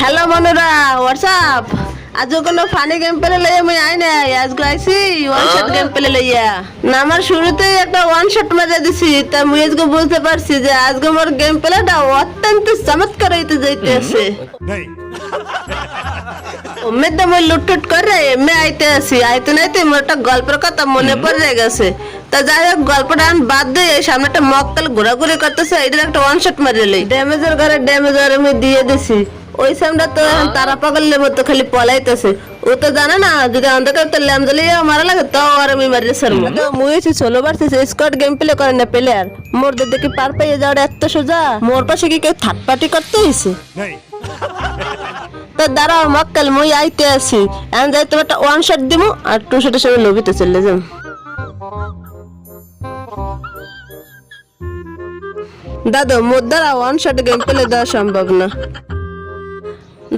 Hello মনুরা WhatsApp আজ কোনো funny game পেলে লইয়া মুই আই নাই আজ আইছি ওয়ান শট গেম পেলে লইয়া না আমার শুরুতেই একটা ওয়ান শট মারা দিছি তা মুই আজকে বুঝতে পারছি যে আজকে মোর গেম পেলেটা অত্যন্ত চমৎকার হইতে যাইতেছে। नहीं মেয়েদের মই লুটটুট করে এমনি আইতে আসি আইতে নাইতে মোর একটা গল্পের কথা মনে পড়ে গেছে। তা যাই হোক গল্পটা আমি বাদ দিয়ে এই সামনে একটা মক্কাল ঘোরাঘুরি করতেছে এটার একটা ওয়ান শট মারিলি ড্যামেজের ঘরে ড্যামেজ আমি দিয়ে দিছি। ওই সামটা তো এখন তারা পাগলের মতো খালি পলাইতেছে। ও তো জানে না যদি অন্ধকার তো ল্যাম জ্বালিয়ে মারা লাগে তাও আর আমি মারি সারবো মুই হচ্ছে ষোলো বার স্কোয়াড গেম প্লে করে না প্লেয়ার মোর মোরদের দেখি পার পাইয়ে যাওয়াটা এত সোজা। মোর পাশে কি কেউ থার্ড পার্টি করতে হয়েছে তো দাঁড়াও মক্কেল মুই আইতে আছি। এখন যাই তোমার একটা ওয়ান শট দিমু আর টু শটের সঙ্গে লবিতে চলে যাম। দাদু মোর দ্বারা ওয়ান শট গেম প্লে দেওয়া সম্ভব না।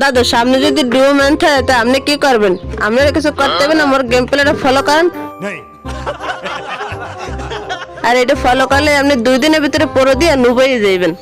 দাদু সামনে যদি ডুয়ো ম্যান থাকে তা আপনি কি করবেন? আপনারা কিছু করতে হবে না আমার গেম প্লেটা ফলো করেন। আর এটা ফলো করলে আপনি দুই দিনের ভিতরে পড়ো দিয়ে নুবেই যাইবেন।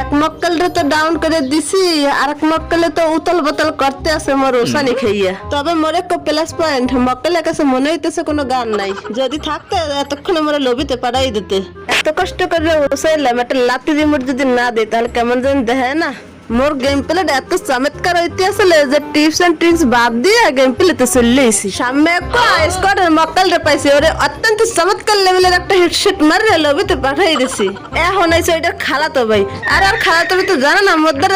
এক মক্কেলরে তো ডাউন করে দিছি আর এক মক্কেলে তো উতল বতল করতে আছে মোর ওসানি খাইয়া। তবে মোর এক প্লাস পয়েন্ট মক্কেলের কাছে মনে হইতেছে কোনো গান নাই। যদি থাকতে এতক্ষণে মোরে লবিতে পাড়াই দিতে। এত কষ্ট করে ওসাইলাম একটা লাতি রিমোট যদি না দেয় তাহলে কেমন যেন দেখায় না? মোর গেম প্লেট এত চমৎকার হইতে আসলে যে টিপস এন্ড ট্রিক্স বাদ দিয়ে গেম প্লেতে চললেইছি সামনে একটা স্কোয়াডের মক্কাল রে পাইছি ওরে অত্যন্ত চমৎকার লেভেলের একটা হেডশট মারে লবিতে পাঠাই দিছি। এখন আইছে খালা তো ভাই। আর আর খালাতো ভাই তো জানো না মধ্যে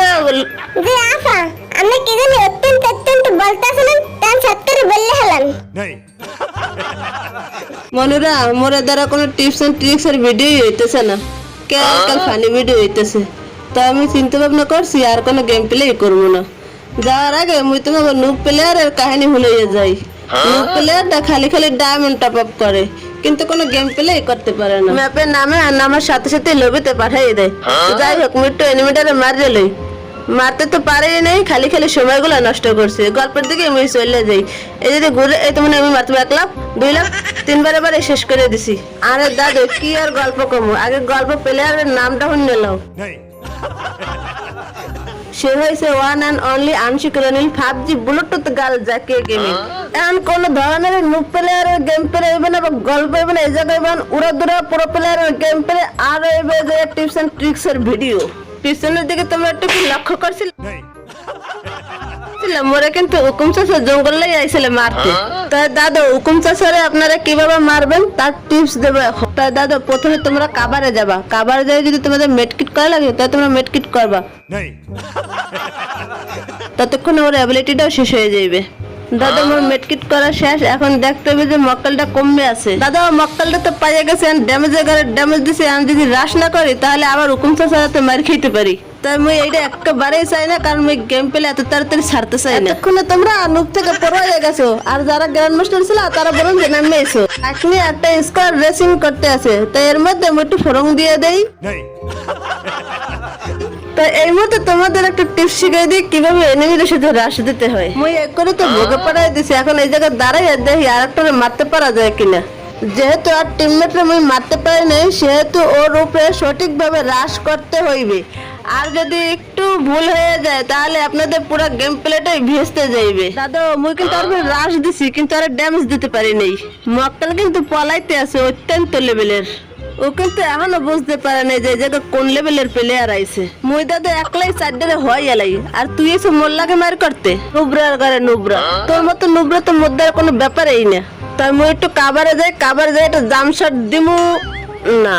যে আফা আমরা কি জানি অত্যন্ত অত্যন্ত বলতেছিলেন তার সত্তর বললে হলেন नहीं মনুরা মোরে দ্বারা কোনো টিপস এন্ড ট্রিক্স এর ভিডিও হইতেছে না। কে কাল ফানি ভিডিও হইতেছে। তো আমি চিন্তা ভাবনা করছি আর কোনো গেম প্লে করব না। যাওয়ার আগে মুই তোমাকে নুব প্লেয়ারের কাহিনী ভুলে যাই। নুব প্লেয়ারটা খালি খালি ডায়মন্ড টপ আপ করে কিন্তু কোনো গেম প্লে করতে পারে না। ম্যাপের নামে আর নামার সাথে সাথে লবিতে পাঠিয়ে দেয়। তো যাই হোক মিট্টু এনিমিটারে মারিয়ে লই। মারতে তো পারেই নাই খালি খালি সময়গুলো নষ্ট করছে। গল্পের দিকে আমি চলে যাই। এই যদি ঘুরে এই তো মনে হয় আমি মাত্র এক লাখ দুই লাখ তিনবার এবারে শেষ করে দিছি। আরে দাদু কি আর গল্প কমো? আগে গল্প প্লেয়ারের নামটা শুনে নাও। সে হয়েছে ওয়ান অ্যান্ড অনলি আংশিক রনিল ভাবজি ব্লুটুথ, গাল যাকে গেমে। এখন কোন ধরনের নু প্লেয়ার গেম প্লে হইবে না, বা গল্প হইবে না, এই জায়গায় বান উড়া দুরা পুরো প্লেয়ার গেম প্লে আর হইবে যে টিপস এন্ড ট্রিক্স এর ভিডিও পিছনের দিকে তোমরা একটু লক্ষ্য করছিল? আসলে মোরা কিন্তু হুকুম মারতে। হ্যাঁ? তাই দাদু হুকুম আপনারা কীভাবে মারবেন তার টিপস দেবো এখন। তাই দাদু প্রথমে তোমরা কাবারে যাবা। কাবারে যাই যদি তোমাদের মেটকিট করা লাগে তাই তোমরা মেটকিট করবা। ততক্ষণ ওর অ্যাবিলিটিটাও শেষ হয়ে যাইবে। দাদা হ্যাঁ? আমার মেটকিট করা শেষ। এখন দেখতে হবে যে মক্কলটা কমবে আছে। দাদা মক্কলটা তো পাইয়া গেছে ড্যামেজের করে ড্যামেজ দিছে। আমি যদি রাস না করি তাহলে আবার হুকুম চাষাতে মার খেতে পারি। তাই মুই এইটা একেবারেই চাই না কারণ মুই গেম পেলে এত তাড়াতাড়ি ছাড়তে চাই না। এতক্ষণে তোমরা নুপ থেকে পড়ে হয়ে গেছো আর যারা গ্র্যান্ড মাস্টার ছিল তারা বরং নামে এসো এখন একটা স্কোয়ার রেসিং করতে আছে তাই এর মধ্যে আমি একটু ফরং দিয়ে দেই। তো এই মতো তোমাদের একটা টিপস শিখিয়ে দিই কীভাবে এনিমিদের সাথে রাশ দিতে হয়। মুই এক করে তো ভোগে পড়াই দিছি এখন এই জায়গায় দাঁড়াই দেখি আর একটা মারতে পারা যায় কিনা। যেহেতু আর টিমমেটরে মুই মারতে পারি নাই সেহেতু ওর উপরে সঠিকভাবে হ্রাস করতে হইবে। আর যদি একটু ভুল হয়ে যায়, তাহলে আপনাদের পুরো গেম প্লেটাই ভেস্তে যাইবে। দাদা, মুই কিন্তু আর রাশ দিছি, কিন্তু আর ড্যামেজ দিতে পারি নাই। মক্কেল কিন্তু পলাইতে আছে অত্যন্ত লেভেলের ও কিন্তু এখনও বুঝতে পারে না যে জায়গা কোন লেভেলের প্লেয়ার আইছে। মুই দাদা একলাই চারডারে হয় এলাই। আর তুই এসে মোল্লাকে মার করতে? নুবরার ঘরে নুবরা। তোর মতো নুবরা তো মধ্যে কোনো ব্যাপারই না। তাই মুই একটু কাবারে যাই কাবারে যাই একটা জাম শট দিমু। না।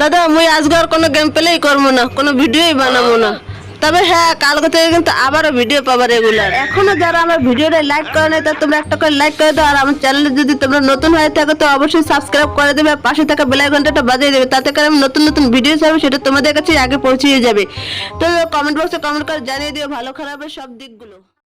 দাদা, মুই আর কোনো গেম প্লেই করব না, কোনো ভিডিওই বানাবো না। তবে হ্যাঁ কালকে থেকে কিন্তু আবারও ভিডিও পাবা রেগুলার এখনও যারা আমার ভিডিওটা লাইক করে নাই, তা তোমরা একটা করে লাইক করে দাও, আর আমার চ্যানেলে যদি তোমরা নতুন হয়ে থাকো, তো অবশ্যই সাবস্ক্রাইব করে দেবে, আর পাশে থাকা বেল আইকনটা বাজিয়ে দেবে, তাতে করে আমি নতুন নতুন ভিডিও ছাড়বো সেটা তোমাদের কাছে আগে পৌঁছিয়ে যাবে। তো কমেন্ট বক্সে কমেন্ট করে জানিয়ে দিও, ভালো খারাপের সব দিকগুলো।